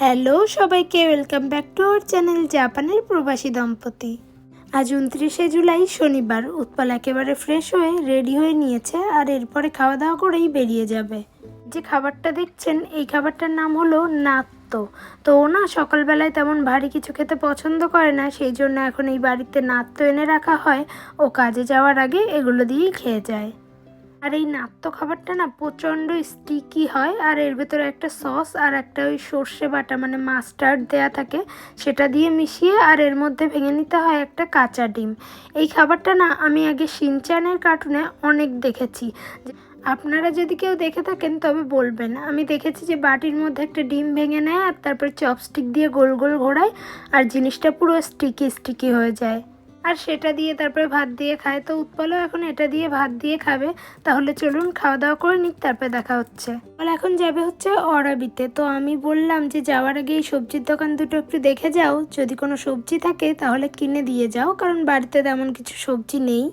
Hello সবাইকে welcome back to our channel জাপানের প্রবাসী দম্পতি। আজ উনত্রিশে জুলাই, শনিবার, উৎপল একেবারে ফ্রেশ হয়ে রেডি হয়ে নিয়েছে আর এরপরে খাওয়া দাওয়া করেই বেরিয়ে যাবে। যে খাবারটা দেখছেন, এই খাবারটার নাম হলো নাত্ত। তো ও না সকালবেলায় তেমন ভারী কিছু খেতে পছন্দ করে না, সেই জন্য এখন এই বাড়িতে নাত্ত এনে রাখা হয়। ও কাজে যাওয়ার আগে এগুলো দিয়েই খেয়ে যায়। আর এই নাত্য খাবারটা না প্রচণ্ড স্টিকি হয়, আর এর ভেতরে একটা সস আর একটা ওই সর্ষে বাটা মানে মাস্টার্ড দেয়া থাকে, সেটা দিয়ে মিশিয়ে আর এর মধ্যে ভেঙে নিতে হয় একটা কাঁচা ডিম। এই খাবারটা না আমি আগে সিনচানের কার্টুনে অনেক দেখেছি। আপনারা যদি কেউ দেখে থাকেন তবে বলবেন। আমি দেখেছি যে বাটির মধ্যে একটা ডিম ভেঙে নেয় আর তারপরে চপস্টিক দিয়ে গোল গোল ঘোরায় আর জিনিসটা পুরো স্টিকি স্টিকি হয়ে যায়। আর সেটা দিয়ে তারপরে ভাত দিয়ে খায়। তো উৎপলও এখন এটা দিয়ে ভাত দিয়ে খাবে। তাহলে চলুন খাওয়া দাওয়া করে নিক, তারপরে দেখা হচ্ছে। বলে এখন যাবে হচ্ছে অরাবিতে। তো আমি বললাম যে যাওয়ার আগে এই সবজির দোকান দুটো একটু দেখে যাও। যদি কোনো সবজি থাকে তাহলে কিনে দিয়ে যাও, কারণ বাড়িতে তেমন কিছু সবজি নেই।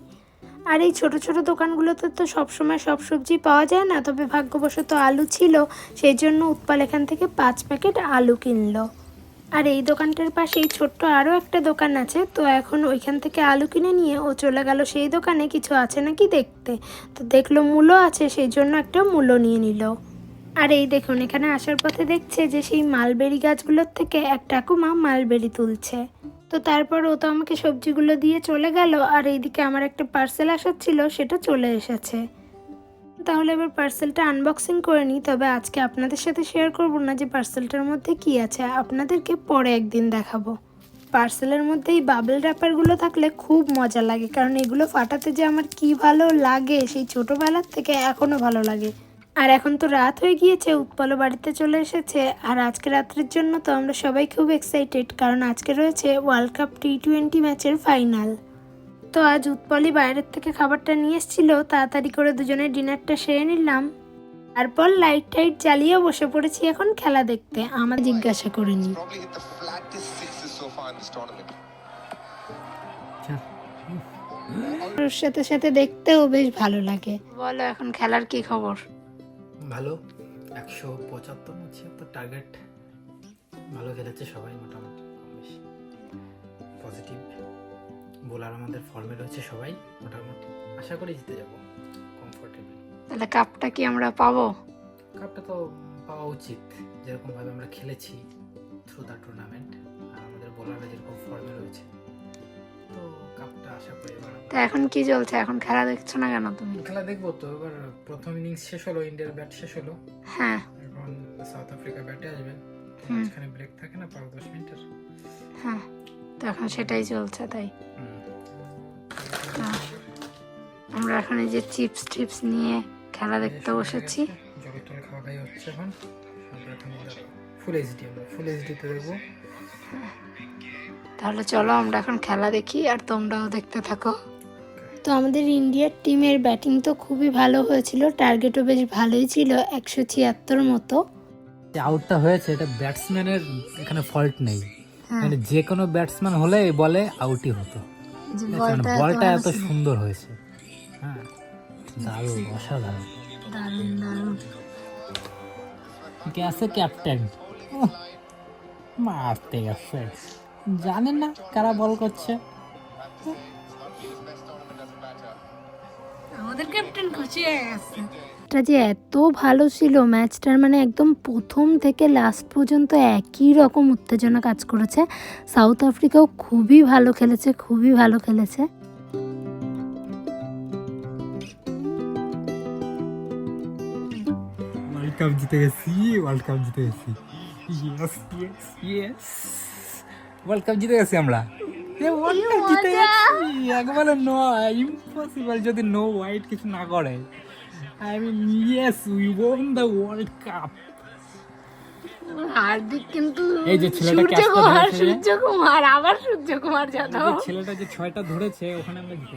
আর এই ছোট ছোট দোকানগুলোতে তো সবসময় সব সবজি পাওয়া যায় না। তবে ভাগ্যবশত আলু ছিল, সেই জন্য উৎপাল এখান থেকে পাঁচ প্যাকেট আলু কিনলো। আর এই দোকানটার পাশেই ছোট্ট আরও একটা দোকান আছে, তো এখন ওইখান থেকে আলু কিনে নিয়ে ও চলে গেল সেই দোকানে, কিছু আছে নাকি দেখতে। তো দেখল মূলো আছে, সেই জন্য একটা মূলো নিয়ে নিল। আর এই দেখুন, এখানে আসার পথে দেখছে যে সেই মালবেরি গাছগুলোর থেকে এক ঠাকুমা মালবেরি তুলছে। তো তারপর ও তো আমাকে সবজিগুলো দিয়ে চলে গেল, আর এইদিকে আমার একটা পার্সেল আসার ছিল, সেটা চলে এসেছে। তাহলে এবার পার্সেলটা আনবক্সিং করে নিই, তবে আজকে আপনাদের সাথে শেয়ার করব না যে পার্সেলটার মধ্যে কি আছে। আপনাদেরকে পরে একদিন দেখাবো। পার্সেলের মধ্যে এই বাবেল র্যাপারগুলো থাকলে খুব মজা লাগে, কারণ এগুলো ফাটাতে যে আমার কি ভালো লাগে, সেই ছোটোবেলার থেকে এখনও ভালো লাগে। আর এখন তো রাত হয়ে গিয়েছে, উৎপলও বাড়িতে চলে এসেছে, আর আজকে রাত্রের জন্য তো আমরা সবাই খুব এক্সাইটেড কারণ আজকে রয়েছে ওয়ার্ল্ড কাপ টি টোয়েন্টি ম্যাচের ফাইনাল তো আজ উৎপলই বাইরের থেকে খাবারটা নিয়ে এসেছিল। তাড়াতাড়ি করে দুজনে ডিনারটা সেরে নিলাম। তারপর লাইট টাইট জ্বালিয়ে বসে পড়েছি এখন খেলা দেখতে। আমার জিজ্ঞাসা tournament. ওর সাথে সাথে দেখতেও বেশ ভালো লাগে। বলো এখন খেলার কি খবর? ভালো। একশো পঁচাত্তর না ছিয়াত্তর টার্গেট ভালো খেলেছে সবাই মোটামুটি পজিটিভ বোলার আমাদের ফর্মে রয়েছে সবাই মোটামুটি। আশা করি জিতে যাব কমফোর্টেবল তাহলে কাপটা কি আমরা পাবো? কাপটা তো পাওয়া উচিত। যেরকমভাবে আমরা খেলেছি থ্রু দ্য টুর্নামেন্ট আর আমাদের বোলাররা যেরকম ফর্মে রয়েছে। তো কাপটা আশা করি এবার তা এখন কি চলছে? এখন খেলা দেখছ না কেন তুমি? খেলা দেখব তো এবার প্রথম ইনিংস শেষ হলো ইন্ডিয়ার ব্যাট শেষ হলো। হ্যাঁ। এখন সাউথ আফ্রিকা ব্যাটে আসবে। মাঝখানে ব্রেক থাকে না পাঁচ দশ মিনিটের। হ্যাঁ তো এখন সেটাই চলছে তাই। আমরা এখন এই যে চিপস টিপস নিয়ে খেলা দেখতে বসেছি। খাওয়া হচ্ছে এখন। ফুল এইচডি আমরা ফুল এইচডিতে দেখব তাহলে চলো আমরা এখন খেলা দেখি আর তোমরাও দেখতে থাকো। তো আমাদের ইন্ডিয়ার টিমের ব্যাটিং তো খুবই ভালো হয়েছিল টার্গেটও বেশ ভালোই ছিল একশো ছিয়াত্তর মতো। যে আউটটা হয়েছে এটা ব্যাটসম্যানের এখানে ফল্ট নেই। হ্যাঁ। মানে যে কোনো ব্যাটসম্যান হলে বলে আউটই হতো। বলটা এত সুন্দর হয়েছে। হ্যাঁ। দারুণ অসাধারণ। দারুণ দারুণ। গেছে ক্যাপ্টেন মারতে গেছে। জানেন না কারা বল করছে? আমাদের ক্যাপ্টেন খুশি হয়ে গেছে। এটা যে এত ভালো ছিল ম্যাচটার মানে একদম প্রথম থেকে লাস্ট পর্যন্ত একই রকম উত্তেজনা কাজ করেছে। সাউথ আফ্রিকাও খুবই ভালো খেলেছে খুবই ভালো খেলেছে। কাপ জিতে গেছি ওয়ার্ল্ড কাপ জিতে গেছি yes yes yes world cup জিতে গেছি আমরা। ওয়ার্ল্ড কাপ জিতে গেছি একবারে নয় ইম্পসিবল যদি নো হোয়াইট কিছু না করে। I mean yes we won the world cup Hardik কিন্তু এই যে ছেলেটা সূর্যকুমার ধরেছে সূর্যকুমার আবার সূর্যকুমার যাদব। ছেলেটা যে ছয়টা ধরেছে ওখানে আমরা জিতে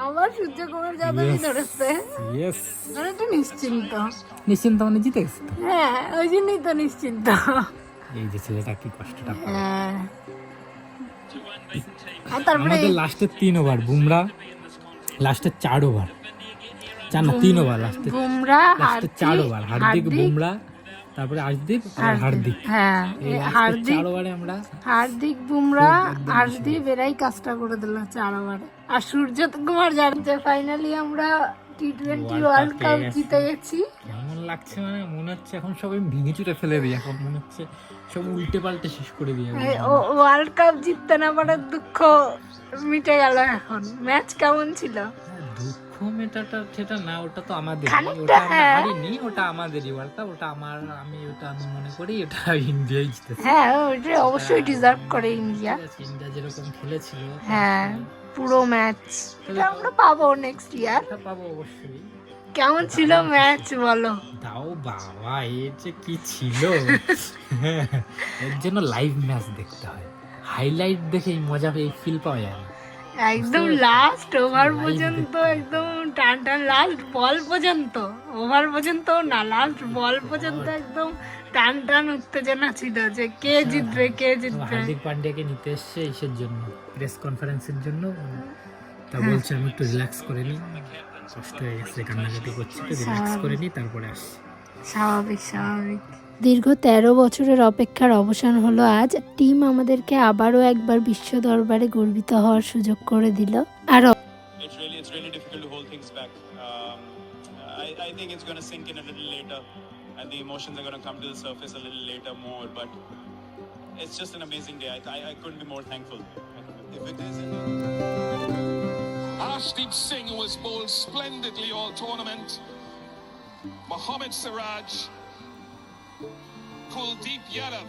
আবার সূর্যকুমার যাদবই ধরেছে। ইয়েস মানে তো নিশ্চিন্ত। নিশ্চিন্ত মানে জিতে গেছি হ্যাঁ ওই জন্যই তো নিশ্চিন্ত। এই যে ছেলেটা কি কষ্টটা। হ্যাঁ। আমাদের লাস্টের তিন ওভার বুমরা লাস্টের চার ওভার। চার না তিন ওভার লাস্টের বুমরা লাস্টের চার ওভার হার্দিক বুমরা তারপরে আর হার্দিক। হ্যাঁ হার্দিক আমরা হার্দিক বুমরা একদম এরাই কাজটা করে দিল চার ওভারে আর সূর্য কুমার জানতে ফাইনালি আমরা টি টোয়েন্টি ওয়ার্ল্ড কাপ জিতে গেছি। কেমন লাগছে মানে? মনে হচ্ছে এখন সবাই ভেঙে চুরে ফেলে দিই। এখন মনে হচ্ছে সব উল্টে পাল্টে শেষ করে ও- ওয়ার্ল্ড কাপ জিততে না পারার দুঃখ মিটে গেল এখন। ম্যাচ কেমন ছিল? হ্যাঁ, সেটা না ওটা তো আমাদের ওটা আমরা হ্যাঁ। হারিনি ওটা আমাদেরই ওয়ার্ল্ড ওটা আমার আমি ওটা আমি মনে করি ওটা ইন্ডিয়াই জিতেছে। হ্যাঁ ওইটা অবশ্যই ডিজার্ভ করে ইন্ডিয়া ইন্ডিয়া। যেরকম খেলেছিল। হ্যাঁ পুরো ম্যাচ আমরা পাবো নেক্সট ইয়ার পাবো অবশ্যই। কেমন ছিল ম্যাচ বলো? দাও বাবা এর যে কি ছিল? এর জন্য লাইভ ম্যাচ দেখতে হয়। হাইলাইট দেখে মজা এই ফিল পাওয়া যায় না। একদম লাস্ট ওভার পর্যন্ত একদম টান টান লাস্ট বল পর্যন্ত ওভার পর্যন্ত না লাস্ট বল পর্যন্ত একদম টান টান উত্তেজনা ছিল যে কে জিতবে কে জিতবে। হার্দিক পান্ডিয়াকে নিতে এসছে ইসের জন্য প্রেস কনফারেন্সের জন্য। তা হ্যাঁ। বলছে আমি একটু রিল্যাক্স করে নিই কষ্ট হয়ে গেছে কান্নাকাটি করছি তো রিল্যাক্স করে নিই তারপরে আসছি। স্বাভাবিক স্বাভাবিক। দীর্ঘ তেরো বছরের অপেক্ষার অবসান হলো আজ। টিম আমাদেরকে আবারও একবার বিশ্ব দরবারে গর্বিত হওয়ার সুযোগ করে দিল। আর it's really it's really difficult to hold things back. Um, I, I think it's going to sink in a little later, and the emotions are going to come to the surface a little later more. But it's just an amazing day. I, I, I couldn't be more thankful. I couldn't be- If it is an Arshdeep Singh who has bowled splendidly all tournament. Mohammad Siraj. Kuldeep Yadav.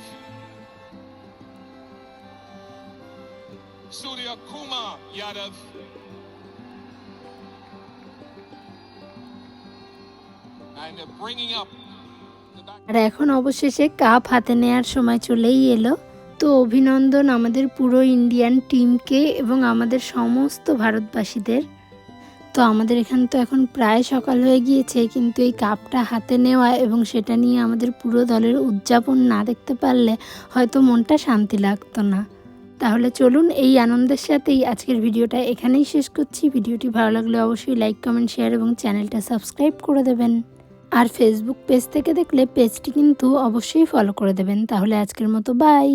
Surya Kumar Yadav. আর এখন অবশেষে cup হাতে নেয়ার সময় চলেই এলো। তো অভিনন্দন আমাদের পুরো ইন্ডিয়ান টিমকে এবং আমাদের সমস্ত ভারতবাসীদের। তো আমাদের এখানে তো এখন প্রায় সকাল হয়ে গিয়েছে, কিন্তু এই কাপটা হাতে নেওয়া এবং সেটা নিয়ে আমাদের পুরো দলের উদযাপন না দেখতে পারলে হয়তো মনটা শান্তি লাগতো না। তাহলে চলুন এই আনন্দের সাথেই আজকের ভিডিওটা এখানেই শেষ করছি। ভিডিওটি ভালো লাগলে অবশ্যই লাইক কমেন্ট শেয়ার এবং চ্যানেলটা সাবস্ক্রাইব করে দেবেন। আর ফেসবুক পেজ থেকে দেখলে পেজটি কিন্তু অবশ্যই ফলো করে দেবেন। তাহলে আজকের মতো বাই